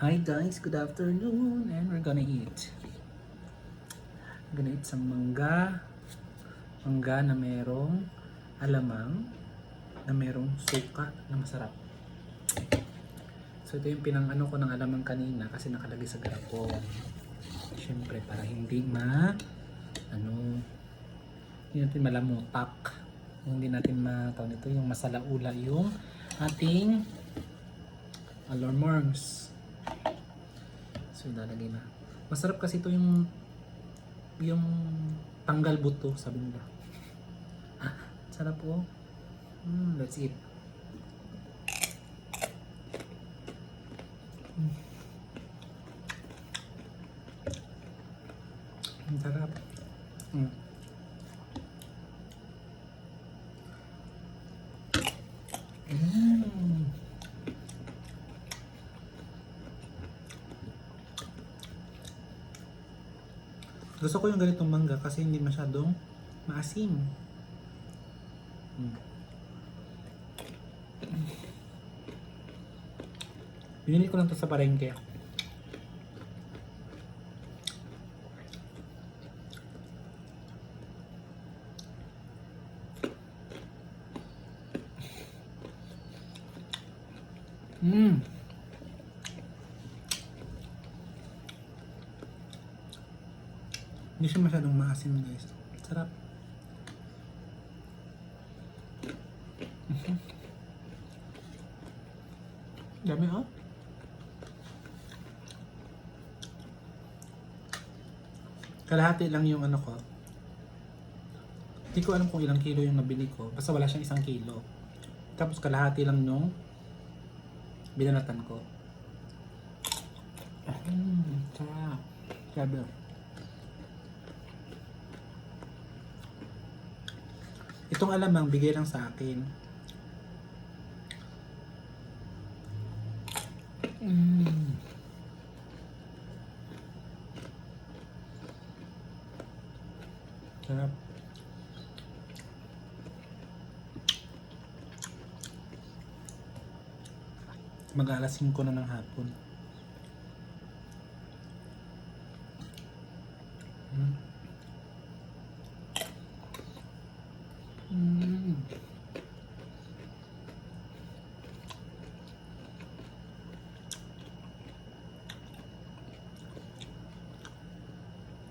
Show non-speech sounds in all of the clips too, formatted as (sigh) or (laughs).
Hi guys, good afternoon and we're gonna eat. We're gonna eat some mangga. Mangga na merong alamang na merong suka na masarap. So ito yung pinang-ano ko ng alamang kanina kasi nakalagay sa garapon. Siyempre para hindi ma ano hindi natin malamutak. Hindi natin matawag nito yung masalaula yung ating alarmers. So ilalagay na. Masarap kasi ito yung yung tanggal buto, sabi nila. (laughs) Sarap po. Mm, let's eat. Mm. Ang sarap. Mm. Mm. Gusto ko yung ganitong mangga kasi hindi masyadong maasim. Mm. Binili ko lang to sa parengke. Mmm. Hindi siya masyadong maasim guys. Sarap. Mhm. Dami oh. Kalahati lang yung ano ko. Hindi ko alam kung ilang kilo yung nabili ko. Basta wala siyang isang kilo. Tapos kalahati lang nung binanatan ko. Mmm, sarap. Grabe. Itong alamang bigay lang sa akin. Mm. Sarap. Mag-alas 5 na ng hapon.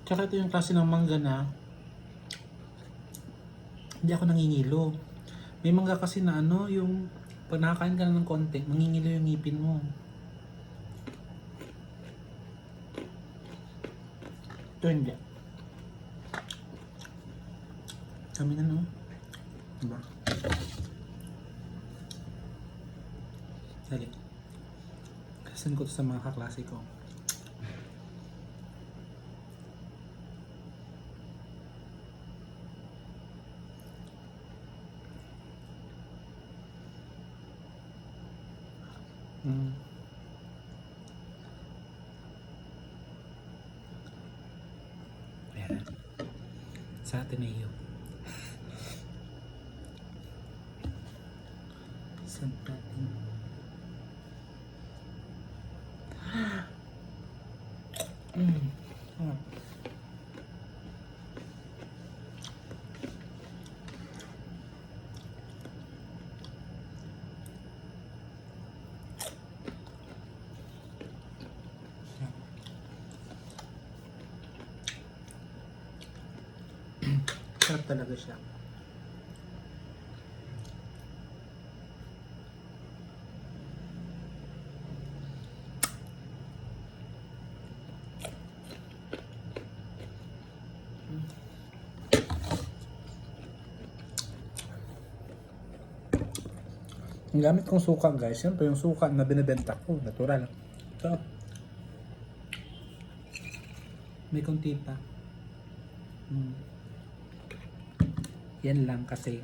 Tsaka ito yung klase ng mangga na hindi ako nangingilo. May mangga kasi na ano, yung pag nakakain ka na ng konti, mangingilo yung ngipin mo. Ito hindi. Kami na no? Diba? Dali. Kasan ko to sa mga kaklase ko. Mm. Ayan. Sa Ateneo. San Ateneo. (gasps) Mm. Ah. Sarap talaga siya. Ang gamit kong suka guys, po yung suka na binibenta ko, natural. Ito. May konti pa. Hmm. Yan lang kasi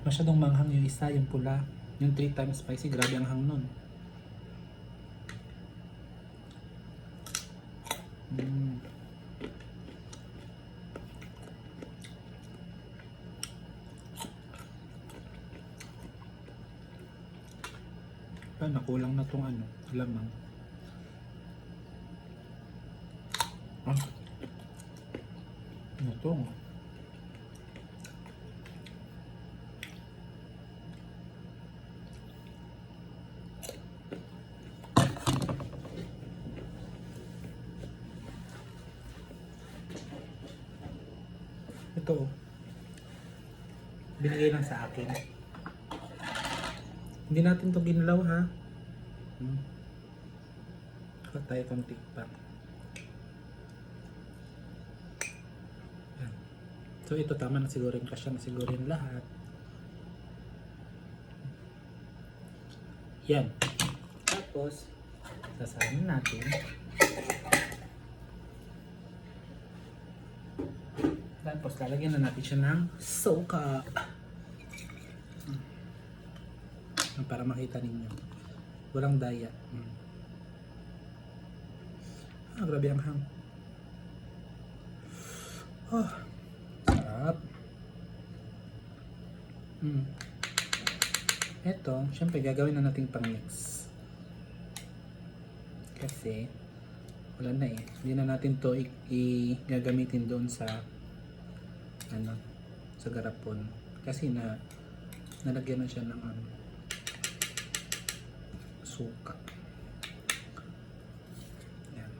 masyadong manghang yung isa, yung pula. Yung 3 times spicy, grabe ang hang nun. Mm. Pero nakulang na tong ano, lamang. Ah. Ano to? Ito. Binigay lang sa akin. Hindi natin to ginalaw ha. Hmm. Cut tayo pa. Yan. So ito tama na siguro yung kasya na siguro yung lahat. Yan. Tapos, sasayin natin. Tapos lalagyan na natin siya ng soka. Hmm. Para makita ninyo. Walang daya. Hmm. Ah, grabe ang hang. Oh, sarap. Hmm. Ito, syempre gagawin na nating pang-mix. Kasi, wala na eh. Hindi na natin to i- i- gagamitin doon sa ano, sa garapon. Kasi na nalagyan na siya ng ano, suka. Yan.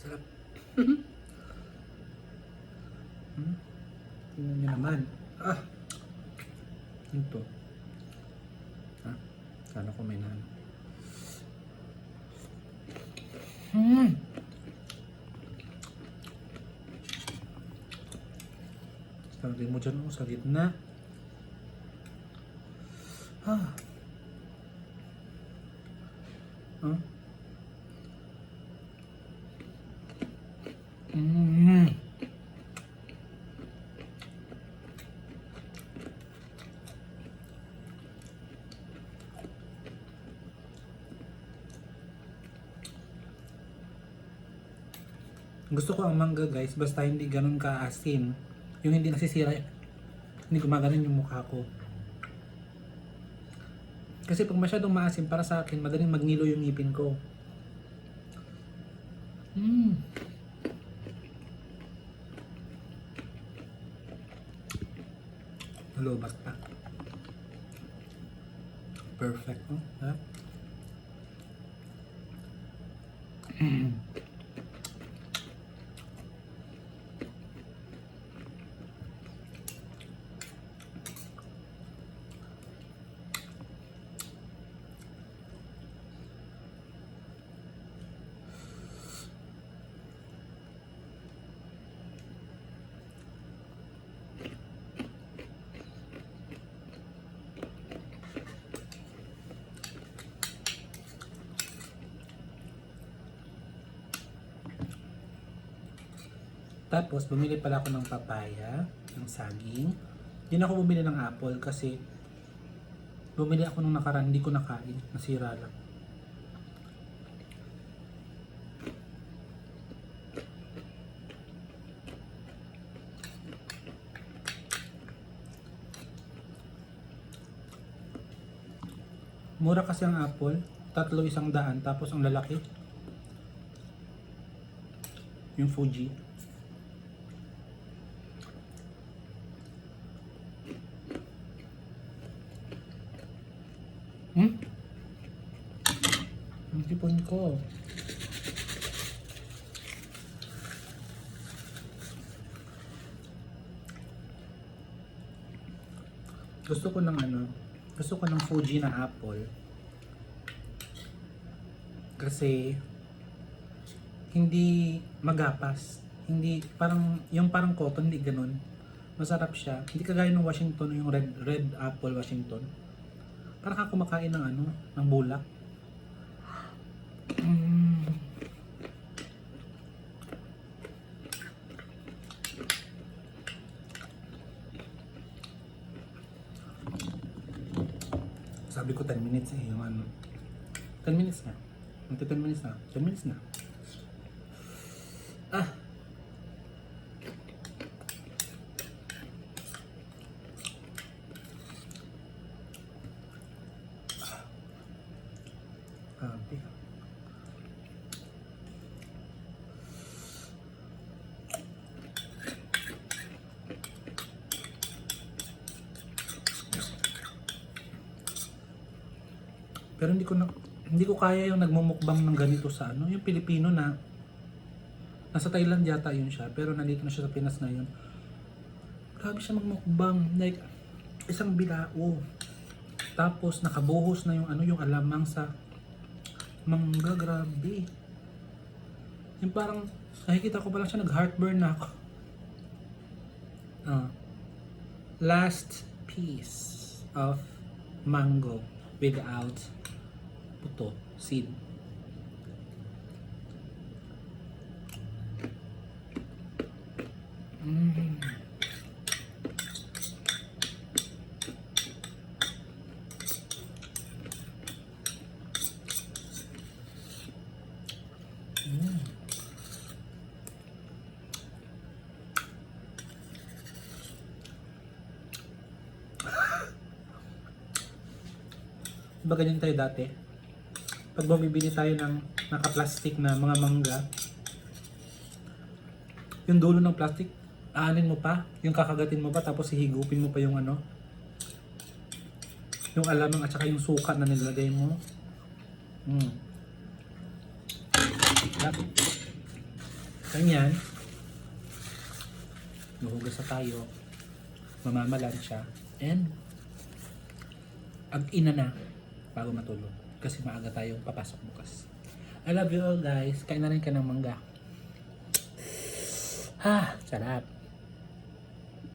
Sarap. (laughs) hmm? Tingnan naman. Ah! Ito. Ah, sana ko may nano. Hmm. Lagay mo dyan oh, sa gitna. Ah. Ah. Mm. Gusto ko ang mangga guys, basta hindi ganun ka-asin. Yung hindi nasisira, hindi gumaganon yung mukha ko. Kasi pag masyadong maasim para sa akin, madaling magnilo yung ngipin ko. Mm. Lubat pa. Perfect, no? Ha? (clears throat) Tapos, bumili pala ako ng papaya, ng saging. Hindi ako bumili ng apple kasi bumili ako nung nakaraan, hindi ko nakain. Nasira lang. Mura kasi ang apple. Tatlo isang daan. Tapos ang lalaki. Yung Fuji. Hmm? Ang tipon ko. Gusto ko ng ano, gusto ko ng Fuji na apple. Kasi hindi magapas. Hindi parang yung parang cotton hindi ganun. Masarap siya. Hindi kagaya ng Washington yung red red apple Washington. Para ka kumakain ng ano, ng bulak. Mm. Sabi ko 10 minutes eh, yung ano. 10 minutes na. Magti 10 minutes na. 10 minutes na. kape. Pero hindi ko na hindi ko kaya yung nagmumukbang ng ganito sa ano, yung Pilipino na nasa Thailand yata yun siya, pero nandito na siya sa Pinas ngayon. Grabe siya magmukbang, like isang bilao. Tapos nakabuhos na yung ano, yung alamang sa mangga, grabe. Yung parang nakikita ko pa lang siya nag-heartburn na ako. (laughs) Ah. last piece of mango without puto, seed. Diba ganyan tayo dati? Pag bumibili tayo ng naka-plastic na mga mangga, yung dulo ng plastic, aanin mo pa, yung kakagatin mo pa, tapos hihigupin mo pa yung ano, yung alamang at saka yung suka na nilagay mo. Mm. Ganyan. Mahugas na tayo. Mamamalan siya. And, ag-ina na bago matulog. Kasi maaga tayong papasok bukas. I love you all guys. Kain na rin ka ng mangga. (sighs) Ah, sarap.